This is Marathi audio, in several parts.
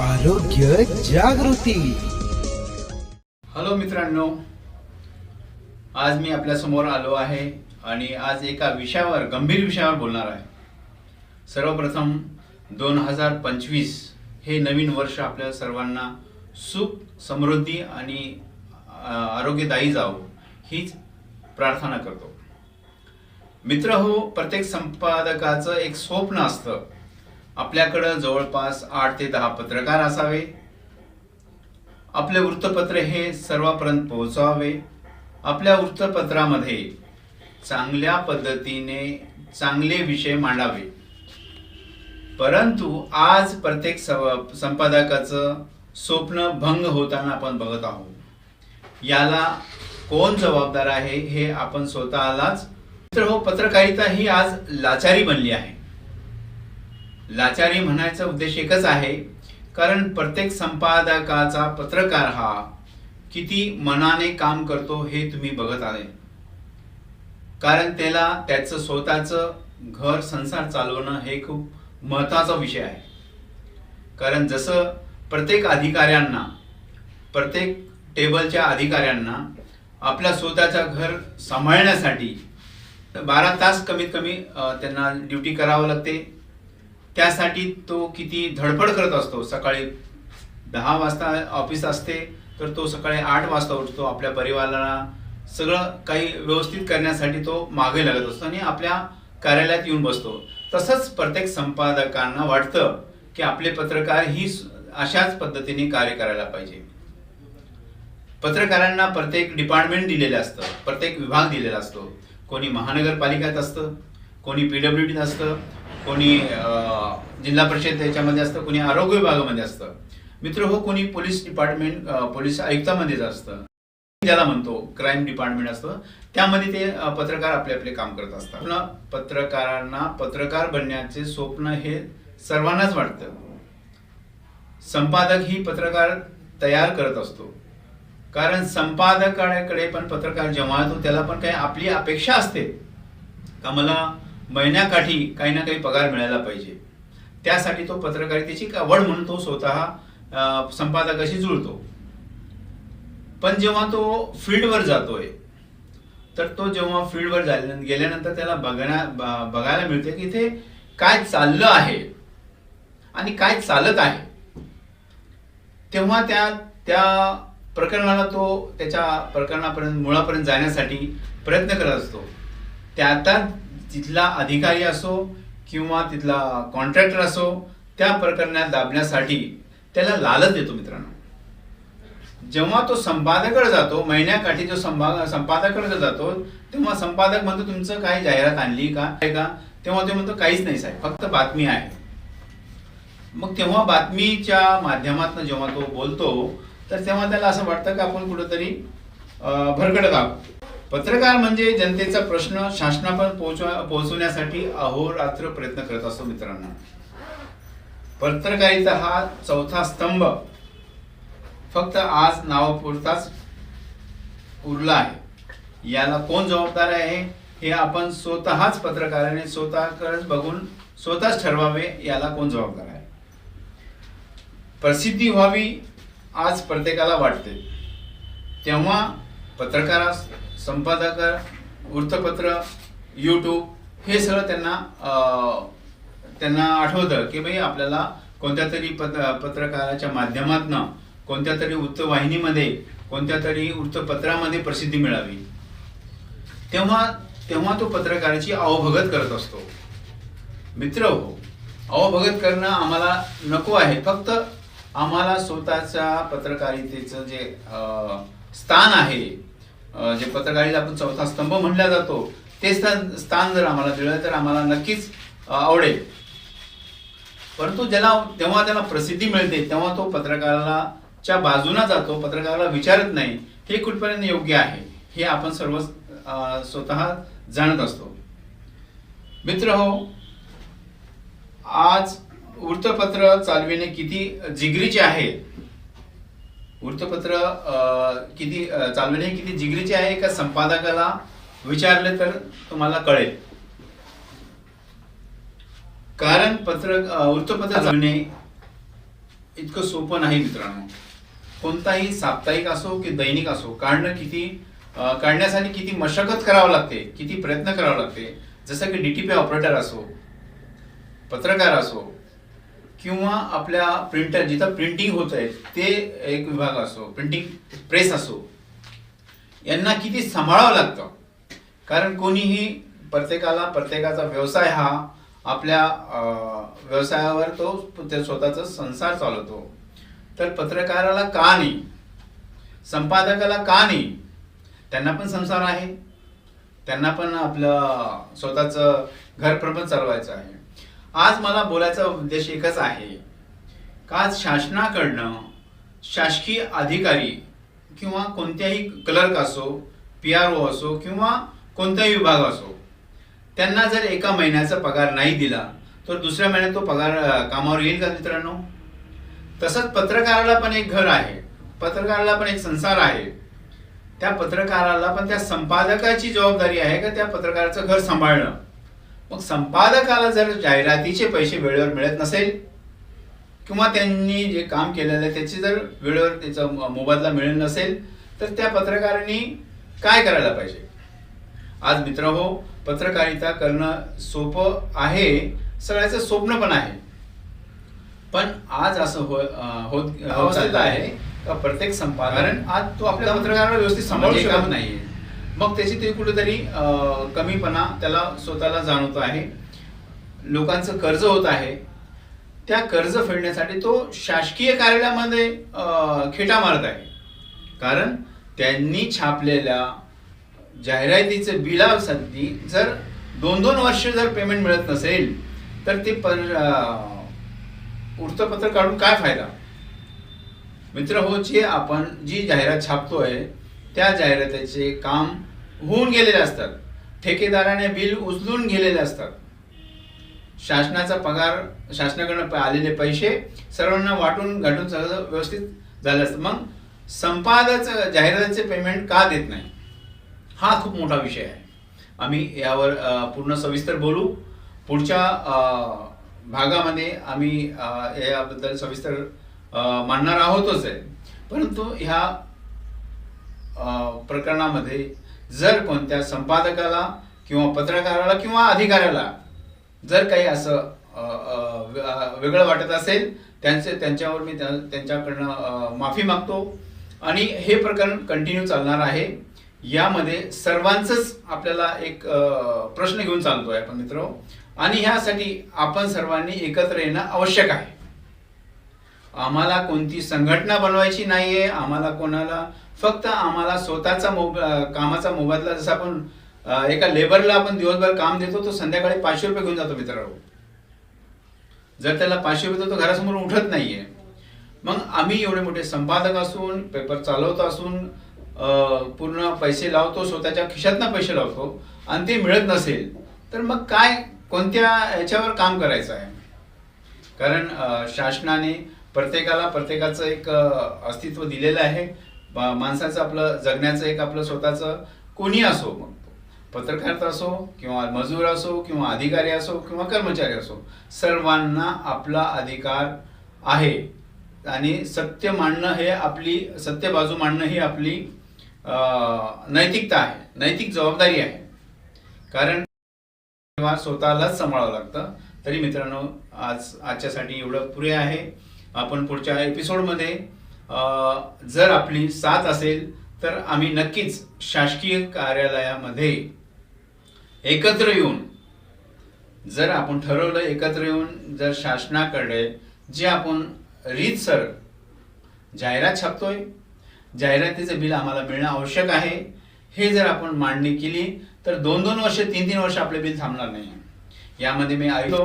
आरोग्य जागृती. हॅलो मित्रांनो आज मी आपल्यासमोर आलो आहे आणि आज एका विषयावर गंभीर विषयावर बोलणार आहे. सर्वप्रथम दोन हजार पंचवीस हे नवीन वर्ष आपल्या सर्वांना सुख समृद्धी आणि आरोग्यदायी जावं हीच प्रार्थना करतो. मित्र हो प्रत्येक संपादकाचं एक स्वप्न असतं. आपल्याकडं जवळपास आठ ते दहा पत्रकार असावे. आपले वृत्तपत्र हे सर्वांपर्यंत पोहोचावे. आपल्या वृत्तपत्रामध्ये चांगल्या पद्धतीने चांगले विषय मांडावे. परंतु आज प्रत्येक संपादकाचं स्वप्न भंग होताना आपण बघत आहोत. याला कोण जबाबदार आहे हे आपण स्वतःलाच तर हो पत्रकारिता ही आज लाचारी बनली आहे. लाचारी म्हणायचा उद्देश एकच आहे. कारण प्रत्येक संपादकाचा पत्रकार हा किती मनाने काम करतो हे तुम्ही बघत आले कारण त्याला त्याचं स्वतःचं घर संसार चालवणं हे खूप महत्त्वाचा विषय आहे. कारण जसं प्रत्येक अधिकाऱ्यांना प्रत्येक टेबलच्या अधिकाऱ्यांना आपल्या स्वतःचं घर सांभाळण्यासाठी बारा तास कमीत कमी त्यांना ड्युटी करावं लागते. त्यासाठी तो किती धडपड करत असतो. सकाळी दहा वाजता ऑफिस असते तर तो सकाळी आठ वाजता उठतो. आपल्या परिवाराला सगळं काही व्यवस्थित करण्यासाठी तो मागे लागत असतो आणि आपल्या कार्यालयात येऊन बसतो. तसंच प्रत्येक संपादकांना वाटतं की आपले पत्रकार ही अशाच पद्धतीने कार्य करायला पाहिजे. पत्रकारांना प्रत्येक डिपार्टमेंट दिलेलं असतं प्रत्येक विभाग दिलेला असतो. कोणी महानगरपालिकेत असतं कोणी पीडब्ल्यू डीत असतं कोणी जिल्हा परिषद याच्यामध्ये असतं कोणी आरोग्य विभागामध्ये असतं. मित्र हो कोणी पोलीस डिपार्टमेंट पोलीस आयुक्तामध्येच असतं. ज्याला म्हणतो क्राईम डिपार्टमेंट असतं. त्यामध्ये ते पत्रकार आपले आपले काम करत असतात. पत्रकारांना पत्रकार बनण्याचे स्वप्न हे सर्वांनाच वाटतं. संपादक ही पत्रकार तयार करत असतो. कारण संपादकाकडे पण पत्रकार जेव्हा येतो त्याला पण काही आपली अपेक्षा असते. का मला महिन्याकाठी काही ना काही पगार मिळायला पाहिजे. त्यासाठी तो पत्रकारितेची आवड म्हणून तो स्वतः संपादकाशी जुळतो. पण जेव्हा तो फील्डवर जातोय तर तो जेव्हा फील्डवर गेल्यानंतर त्याला बघण्या बघायला मिळते की इथे काय चाललं आहे आणि काय चालत आहे. तेव्हा त्या त्या प्रकरणाला तो त्याच्या प्रकरणापर्यंत मुळापर्यंत जाण्यासाठी प्रयत्न करत असतो. त्या आता तिथला अधिकारी असो किंवा तिथला कॉन्ट्रॅक्टर असो त्या प्रकरणात दाबण्यासाठी त्याला लालच देतो मित्रांनो. जेव्हा तो संपादकडे जातो महिन्याकाठी जो संपा संपादकडे जातो तेव्हा संपादक म्हणतो तुमचं काय जाहिरात आणली का? आहे का? तेव्हा ते म्हणतो काहीच नाही साहेब फक्त बातमी आहे. मग तेव्हा बातमीच्या माध्यमातून जेव्हा तो बोलतो तर तेव्हा त्याला असं वाटतं की आपण कुठंतरी अं, भरकटत आहोत. पत्रकार म्हणजे जनतेचा प्रश्न शासनापर्यंत पोहोचवा पोहोचवण्यासाठी अहोरात्र प्रयत्न करत असतो मित्रांनो. पत्रकारिता हा चौथा स्तंभ. फक्त आज नावापुरताच उरला आहे. याला कोण जबाबदार आहे हे आपण स्वतःच पत्रकाराने स्वतःकडेच बघून स्वतःच ठरवावे याला कोण जबाबदार आहे? प्रसिद्धी व्हावी आज प्रत्येकाला वाटते. तेव्हा पत्रकारास संपादक वृत्तपत्र यूट्यूब हे सगळं त्यांना त्यांना आठवतं की भाई आपल्याला कोणत्या तरी पत्र पत्रकाराच्या माध्यमातनं कोणत्या तरी वृत्तवाहिनीमध्ये कोणत्या तरी वृत्तपत्रामध्ये प्रसिद्धी मिळावी. तेव्हा तेव्हा तो पत्रकाराची अवभगत करत असतो. मित्र हो अवभगत करणं आम्हाला नको आहे. फक्त आम्हाला स्वतःच्या पत्रकारितेचं जे स्थान आहे जे पत्रकारिता आपण चौथा स्तंभ म्हणला जातो ते स्थान स्थान जर आम्हाला दिलं तर आम्हाला नक्कीच आवडेल. परंतु ज्याला तेव्हा त्याला प्रसिद्धी मिळते तेव्हा तो पत्रकाराला च्या बाजूला जातो पत्रकाराला विचारत नाही हे कुठपर्यंत योग्य आहे? हे आपण सर्व स्वतः जाणत असतो. मित्र हो आज वृत्तपत्र चालविणे किती जिगरीचे आहे? वृत्तपत्र किती चालविणे किती जिगरीचे आहे का संपादकाला विचारले तर तुम्हाला कळेल. कारण पत्र वृत्तपत्र चालविणे इतकं सोपं नाही मित्रांनो. कोणताही साप्ताहिक असो की दैनिक असो काढणं किती काढण्यासाठी किती मशक्कत करावं लागते किती प्रयत्न करावे लागते. जसं की डीटीपी ऑपरेटर असो पत्रकार असो किंवा आपल्या प्रिंटर जिथं प्रिंटिंग होत आहे ते एक विभाग असो प्रिंटिंग प्रेस असो यांना किती सांभाळावं लागतं? कारण कोणीही प्रत्येकाला प्रत्येकाचा व्यवसाय हा आपल्या व्यवसायावर तो स्वतःचा संसार चालवतो. तर पत्रकाराला का नाही? संपादकाला का नाही? त्यांना पण संसार आहे. त्यांना पण आपलं स्वतःचं घर चालवायचं आहे. आज मला बोलायचा उद्देश एकच आहे. का आज शासनाकडनं शासकीय अधिकारी किंवा कोणत्याही क्लर्क असो पी आर ओ असो किंवा कोणताही विभाग असो त्यांना जर एका महिन्याचा पगार नाही दिला तर दुसऱ्या महिन्यात तो पगार कामावर येईल का मित्रांनो? तसंच पत्रकाराला पण एक घर आहे. पत्रकाराला पण एक संसार आहे. त्या पत्रकाराला पण त्या संपादकाची जबाबदारी आहे का त्या पत्रकाराचं घर सांभाळणं? मग संपादकाला जर जाहिरातीचे पैसे वेळेवर मिळत नसेल किंवा त्यांनी जे काम केलेलं आहे त्याची जर वेळेवर त्याचा मोबदला मिळत नसेल तर त्या पत्रकारांनी काय करायला पाहिजे? आज मित्र हो पत्रकारिता करणं सोपं आहे सगळ्याचं स्वप्न पण आहे. पण आज असं हो होत आहे का प्रत्येक संपादक कारण आज तो आपल्या पत्रकाराला व्यवस्थित सांभाळू शकत नाहीये. मग त्याची ते कुठेतरी कमीपणा त्याला स्वतःला जाणवतो आहे. लोकांचं कर्ज होत आहे. त्या कर्ज फेडण्यासाठी तो शासकीय कार्यालयामध्ये खेटा मारत आहे. कारण त्यांनी छापलेल्या जाहिरातीचे बिलासाठी जर दोन दोन वर्ष जर पेमेंट मिळत नसेल तर ते पर वृत्तपत्र काढून काय फायदा? मित्र हो जे आपण जी जाहिरात छापतोय त्या जाहिरातीचे काम होऊन गेलेले असतात. ठेकेदाराने बिल उचलून गेलेले असतात. शासनाचा पगार शासनाकडनं प- आलेले पैसे सर्वांना वाटून घाटून सगळं व्यवस्थित झालं असतं. मग संपादक जाहिरातीचे पेमेंट का देत नाही? हा खूप मोठा विषय आहे. आम्ही यावर पूर्ण सविस्तर बोलू. पुढच्या भागामध्ये आम्ही याबद्दल सविस्तर मांडणार आहोतच आहे. परंतु ह्या प्रकरणामध्ये जर कोणत्या संपादकाला किंवा पत्रकाराला किंवा अधिकाऱ्याला जर काही असं वेगळं वाटत असेल त्यांचे त्यांच्यावर मी त्या- त्यांच्याकडनं माफी मागतो. आणि हे प्रकरण कंटिन्यू चालणार आहे. यामध्ये सर्वांचंच आपल्याला एक प्रश्न घेऊन चालतो आहे आपण मित्र. आणि ह्यासाठी आपण सर्वांनी एकत्र येणं आवश्यक आहे. आम्हाला कोणती संघटना बनवायची नाहीये आम्हाला कोणाला फक्त आम्हाला स्वतःचा मोब कामाचा मोबदला जसा आपण एका लेबरला आपण दिवसभर काम देतो तो संध्याकाळी पाचशे रुपये घेऊन जातो मित्रांनो. जर त्याला पाचशे रुपये देतो, तो घरासमोर उठत नाहीये. मग आम्ही एवढे मोठे संपादक असून पेपर चालवत असून पूर्ण पैसे लावतो स्वतःच्या खिशातनं पैसे लावतो आणि ते मिळत नसेल तर मग काय कोणत्या याच्यावर काम करायचं आहे? कारण शासनाने प्रत्येकाला प्रत्येकाचं एक अस्तित्व दिलेलं आहे. माणसाचं आपलं जगण्याचं एक आपलं स्वतःचं कोणी असो मग पत्रकार असो किंवा मजूर असो किंवा अधिकारी असो किंवा कर्मचारी असो सर्वांना आपला अधिकार आहे. आणि सत्य मांडणं हे आपली सत्य बाजू मांडणं ही आपली नैतिकता आहे. नैतिक जबाबदारी आहे. कारण किंवा स्वतःलाच सांभाळावं लागतं. तरी मित्रांनो आज आजच्यासाठी एवढं पुरे आहे. आपण पुढच्या एपिसोडमध्ये जर आपली साथ असेल तर आम्ही नक्कीच शासकीय कार्यालयामध्ये एकत्र येऊन जर आपण ठरवलं एकत्र येऊन जर शासनाकडे जे आपण रीतसर जाहिरात छापतोय जाहिरातीचं बिल आम्हाला मिळणं आवश्यक आहे हे जर आपण मांडणी केली तर दोन दोन वर्ष तीन तीन वर्ष आपले बिल थांबणार नाही. यामध्ये मी ऐकलो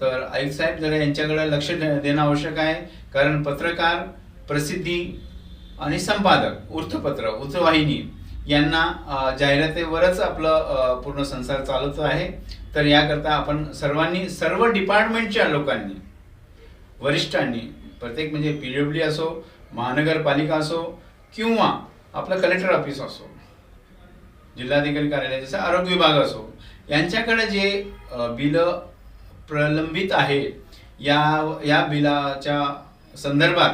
तर आयुक्त साहेब जरा यांच्याकडे लक्ष दे- देणं आवश्यक आहे. कारण पत्रकार प्रसिद्धी आणि संपादक वृत्तपत्र वृत्तवाहिनी यांना जाहिरातीवरच आपलं पूर्ण संसार चालत आहे. तर याकरता आपण सर्वांनी सर्व डिपार्टमेंटच्या लोकांनी वरिष्ठांनी प्रत्येक म्हणजे पी डब्ल्यू असो महानगरपालिका असो किंवा आपलं कलेक्टर ऑफिस असो जिल्हाधिकारी कार्यालय जसं आरोग्य विभाग असो यांच्याकडे जे बिलं प्रलंबित आहे. या या बिलाच्या संदर्भात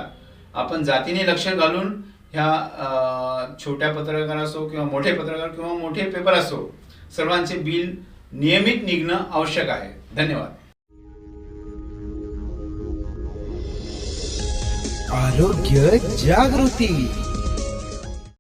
आपण जातीने लक्ष घालून ह्या छोट्या पत्रकार असो किंवा मोठे पत्रकार किंवा मोठे पेपर असो सर्वांचे बिल नियमित निघणं आवश्यक आहे. धन्यवाद. आरोग्य जागृती.